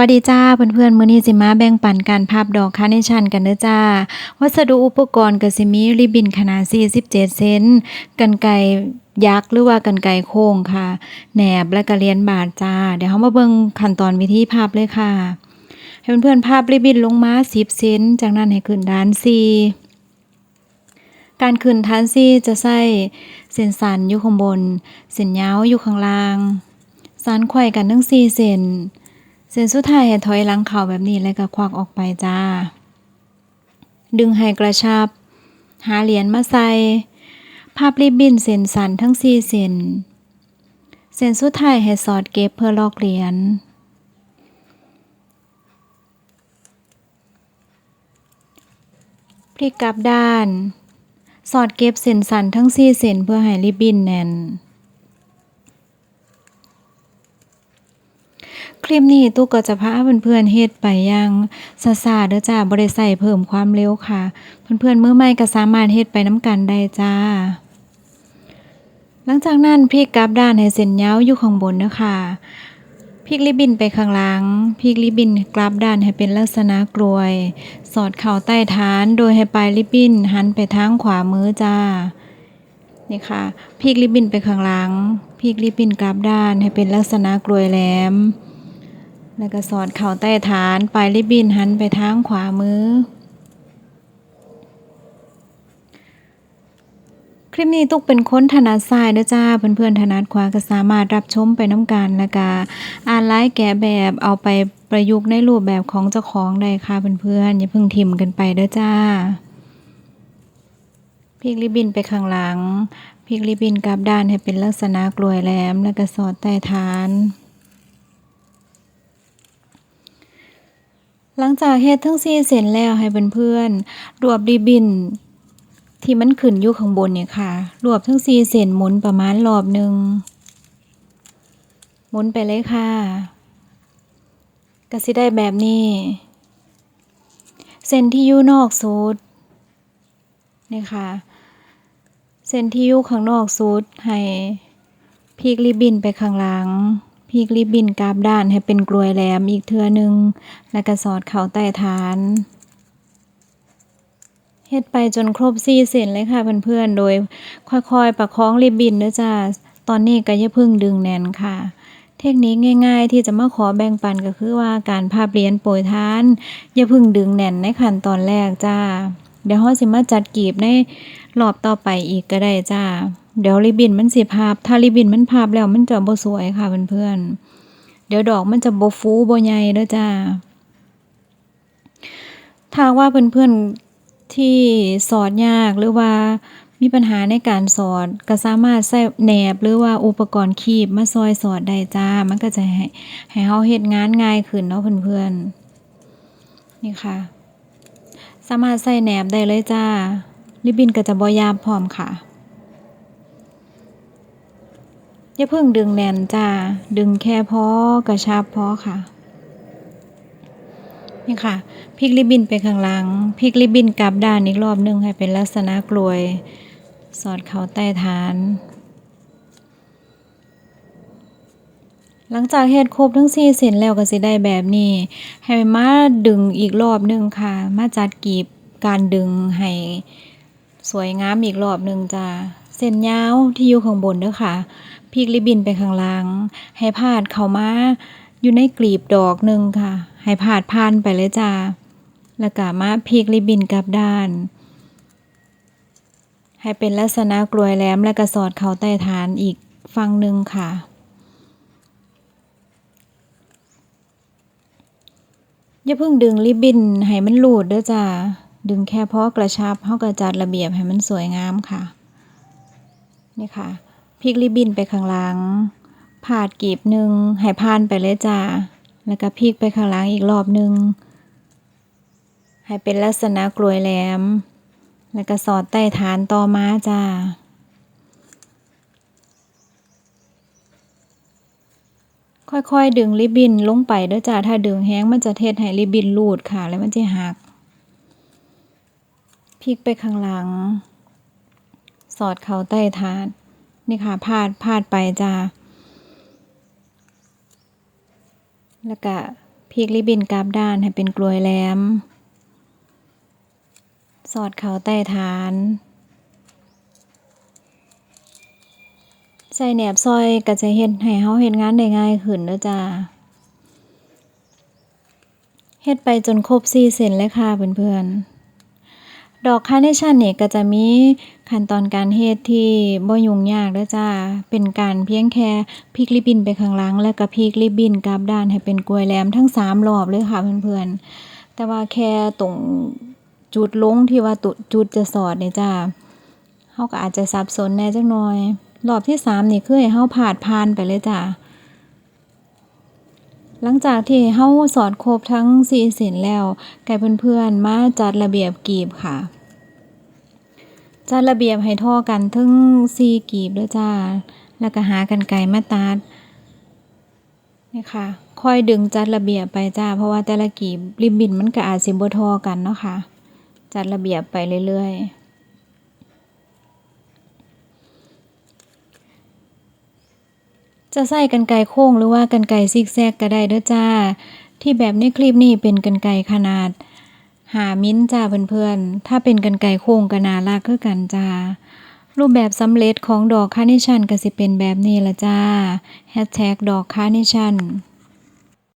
วัสดีจ้าเพื่อนๆมื้อนี้สิมาแบ่งปันการพับดอกคาเนชันกันเด้อจ้า วัสดุอุปกรณ์ก็สิมีริบบิ้นขนาด 47 เซนกรรไกยักษ์หรือว่ากรรไกโค้งค่ะ แหนบและก็เหรียญบาทจ้า เดี๋ยวเรามาเบิ่งขั้นตอนวิธีพับเลยค่ะ ให้เพื่อนๆพับริบบิ้นลงมา 10 เซนจากนั้นให้ขึ้นด้าน4การขึ้นฐานซี่จะใส่เส้นสันอยู่ข้างบน เส้นยาวอยู่ข้างล่างสันไขว้กันทั้ง4เส้น เส้นสุดท้ายให้ถอยหลังเข่าแบบนี้แล้วก็ควักออกไปจ้า ดึงให้กระชับ หาเหรียญมาใส่พับริบบิ้นเส้นสันทั้ง4เส้นเส้นสุดท้ายให้สอดเก็บเพื่อลอกเหรียญพลิกกลับด้าน สอดเก็บเส้นสันทั้ง4เส้นเพื่อให้ริบบิ้นแน่น คลิปนี้ตุ๊กก็จะพาเพื่อนๆเฮ็ดไปย่างซาๆเด้อจ้าบ่ได้ใส่เพิ่มความเร็วค่ะ เพื่อนๆมือใหม่ก็สามารถเฮ็ดไปน้ำกันได้จ้า หลังจากนั้นพลิกกลับด้านให้เส้นยาวอยู่ข้างบนเด้อค่ะพลิกริบบินไปข้างหลังพลิกริบบินกลับด้านให้เป็นลักษณะกลวย สอดเข่าใต้ฐานโดยให้ปลายริบบินหันไปทางขวามือจ้านี่ค่ะพลิกริบบินไปข้างหลังพลิกริบบินกลับด้านให้เป็นลักษณะกลวยแหลม แล้วก็สอดเข่าใต้ฐาน ปลายริบบิ้นหันไปทางขวามือ คลิปนี้ตุกเป็นค้นถนัดซ้ายเด้อจ้า เพื่อนๆถนัดขวาก็สามารถรับชมไปน้ำกันแล้วก็อ่านไลฟ์แกะแบบเอาไปประยุกต์ในรูปแบบของเจ้าของได้ค่ะเพื่อนๆอย่าเพิ่งทิมกันไปเด้อจ้าพลิกริบบิ้นไปข้างหลังพลิกริบบิ้นกลับด้านให้เป็นลักษณะกลวยแหลม แล้วก็สอดใต้ฐาน หลังจากเฮ็ดทั้งสี่เสร็จแล้วให้เพื่อนๆรวบริบบินที่มันขึ้นอยู่ข้างบนเนี่ยค่ะ รวบทั้งสี่เส้นหมุนประมาณรอบหนึ่งหมุนไปเลยค่ะก็สิได้แบบนี้ เส้นที่อยู่นอกสุดนี่ค่ะ เส้นที่อยู่ข้างนอกสุดให้พลิกริบบินไปข้างหลัง พลิกริบบินกลับด้านให้เป็นกลวยแหลมอีกเทื่อหนึงแล้วก็สอดเข่าใต้ฐานเฮ็ดไปจนครบ4เส้นเลยค่ะเพื่อนๆ โดยค่อยๆ ประคองริบบิ้นเด้อจ้าตอนนี้ก็อย่าเพึ่งดึงแน่นค่ะ เทคนิคง่าย ๆ ที่จะมาขอแบ่งปันก็คือว่าการพับเรียญโปรยทาน อย่าเพึ่งดึงแน่นในขั้นตอนแรกจ้า เดี๋ยวเฮาสิมาจัดกีบในรอบต่อไปอีกก็ได้จ้า เดี๋ยวริบบิ้นมันสิพับถ้าริบบิ้นมันพับแล้วมันจะบ่สวยค่ะเพื่อนๆเดี๋ยวดอกมันจะบ่ฟูบ่ใหญ่เด้อจ้าถ้าว่าเพื่อนๆที่สอนยากหรือว่ามีปัญหาในการสอนก็สามารถใช้แหนบหรือว่าอุปกรณ์คีบมาซอยสอนได้จ้า มันก็จะให้ให้เฮาเฮ็ดงานง่ายขึ้นเนาะเพื่อนๆนี่ค่ะ สามารถใส่แหนบได้เลยจ้าริบบิ้นก็จะบ่ยาบพร้อมค่ะ อย่าเพิ่งดึงแน่นจ้า ดึงแค่พอกระชับพอค่ะ นี่ค่ะพลิกริบบิ้นไปข้างหลังพลิกริบบิ้นกลับด้านอีกรอบนึงให้เป็นลักษณะกลวย สอดเข้าใต้ฐาน หลังจากเฮ็ดครบทั้ง4เส้นแล้วก็สิได้แบบนี้ ให้มาดึงอีกรอบนึงค่ะ มาจัดกีบการดึงให้สวยงามอีกรอบนึงจ้าเส้นยาวที่อยู่ข้างบนเด้อค่ะ พลิกริบินไปข้างหลังให้พาดเข้ามาอยู่ในกลีบดอกหนึ่งค่ะ ให้พาดผ่านไปเลยจ้าแล้วก็มาพลิกริบินกลับด้าน ให้เป็นลักษณะกลวยแหลมแล้วก็สอดเขาใต้ฐานอีกฝั่งหนึ่งค่ะอย่าเพิ่งดึงริบบินให้มันหลุดเด้อจ้าดึงแค่เพอกระชับเฮาก็จัดระเบียบให้มันสวยงามค่ะ นี่ค่ะ พลิกริบบิ้นไปข้างหลังพาดกีบหนึ่งให้ผ่านไปเลยจ้าแล้วก็พลิกไปข้างหลังอีกรอบหนึ่งให้เป็นลักษณะกลวยแหลม แล้วก็สอดใต้ฐานต่อมาจ้าค่อยๆ ดึงริบบิ้นลงไปเด้อจ้าถ้าดึงแห้งมันจะเทศให้ริบบิ้นรูดค่ะ แล้วมันจะหักพลิกไปข้างหลัง สอดเข้าใต้ฐาน นี่ค่ะพาดพาดไปจ้าแล้วก็พพลิกริบบินกลับด้านให้เป็นกลวยแหลม สอดเขาใต้ฐาน ใส่แหนบซอยก็จะเฮ็ดให้เฮาเฮ็ดงานได้ง่ายขึ้นเด้อจ้าเฮ็ดไปจนครบ4เส้นเลยค่ะเพื่อนๆ ดอกคาร์เนชั่นนี่ยก็จะมีขั้นตอนการเฮ็ดที่บ่ยุ่งยากเด้อจ้า เป็นการเพียงแค่พลิกริบบิ้นไปข้างหลัง แล้วก็พลิกริบบิ้นกลับด้านให้เป็นกลวยแหลมทั้ง 3 รอบเลยค่ะเพื่อนๆ แต่ว่าแค่ตรงจุดลงที่ว่าตุจุดจะสอดเนี่ยจ้าเฮาก็อาจจะสับสนแน่จักหน่อย รอบที่ 3 นี่คือให้เฮาผาดผ่านไปเลยจ้าหลังจากที่เฮาสอนครบทั้ง4เส้นแล้วไก่เพื่อนๆ มาจัดระเบียบกีบค่ะ จัดระเบียบให้ท่อกันถึง4กีบเด้อจ้า แล้วก็หากรรไกรมาตัดนี่ค่ะค่อยดึงจัดระเบียบไปจ้า เพราะว่าแต่ละกีบริบบิ้นมันก็อาจสิบท่อกันเนาะค่ะ จัดระเบียบไปเรื่อยๆ จะใส่กรรไกรโค้งหรือว่ากรรไกรซิกแซกก็ได้เด้อจ้า ที่แบบในคลิปนี้เป็นกรรไกรขนาด หามิ้นจ้าเพื่อนๆ ถ้าเป็นกันไก่โค้งก็น่าลากคือกันจ้า รูปแบบสำเร็จของดอกคาเนชั่นก็สิเป็นแบบนี้ละจ้าแฮชแท็กดอกคาเนชั่น